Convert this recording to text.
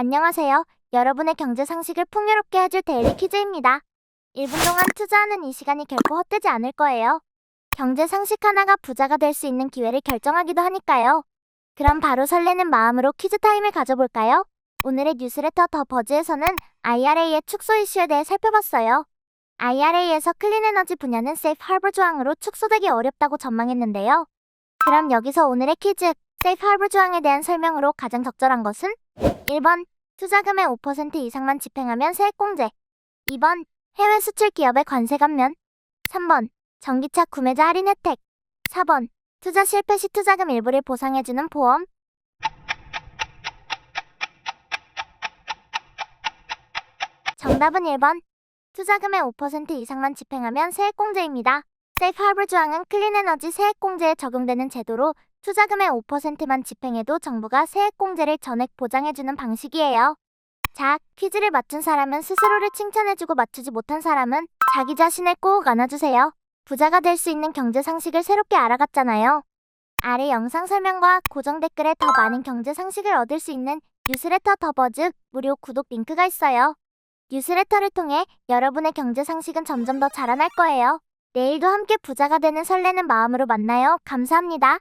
안녕하세요. 여러분의 경제 상식을 풍요롭게 해줄 데일리 퀴즈입니다. 1분 동안 투자하는 이 시간이 결코 헛되지 않을 거예요. 경제 상식 하나가 부자가 될 수 있는 기회를 결정하기도 하니까요. 그럼 바로 설레는 마음으로 퀴즈 타임을 가져볼까요? 오늘의 뉴스레터 더 버즈에서는 IRA의 축소 이슈에 대해 살펴봤어요. IRA에서 클린 에너지 분야는 세이프 하버 조항으로 축소되기 어렵다고 전망했는데요. 그럼 여기서 오늘의 퀴즈, 세이프 하버 조항에 대한 설명으로 가장 적절한 것은 1번, 투자금의 5% 이상만 집행하면 세액공제 2번, 해외 수출 기업의 관세 감면 3번, 전기차 구매자 할인 혜택 4번, 투자 실패 시 투자금 일부를 보상해주는 보험 정답은 1번. 투자금의 5% 이상만 집행하면 세액공제입니다. 세이프 하버 조항은 클린에너지 세액공제에 적용되는 제도로 투자금의 5%만 집행해도 정부가 세액공제를 전액 보장해주는 방식이에요. 자, 퀴즈를 맞춘 사람은 스스로를 칭찬해주고 맞추지 못한 사람은 자기 자신을 꼭 안아주세요. 부자가 될 수 있는 경제 상식을 새롭게 알아갔잖아요. 아래 영상 설명과 고정 댓글에 더 많은 경제 상식을 얻을 수 있는 뉴스레터 더 버즈 무료 구독 링크가 있어요. 뉴스레터를 통해 여러분의 경제 상식은 점점 더 자라날 거예요. 내일도 함께 부자가 되는 설레는 마음으로 만나요. 감사합니다.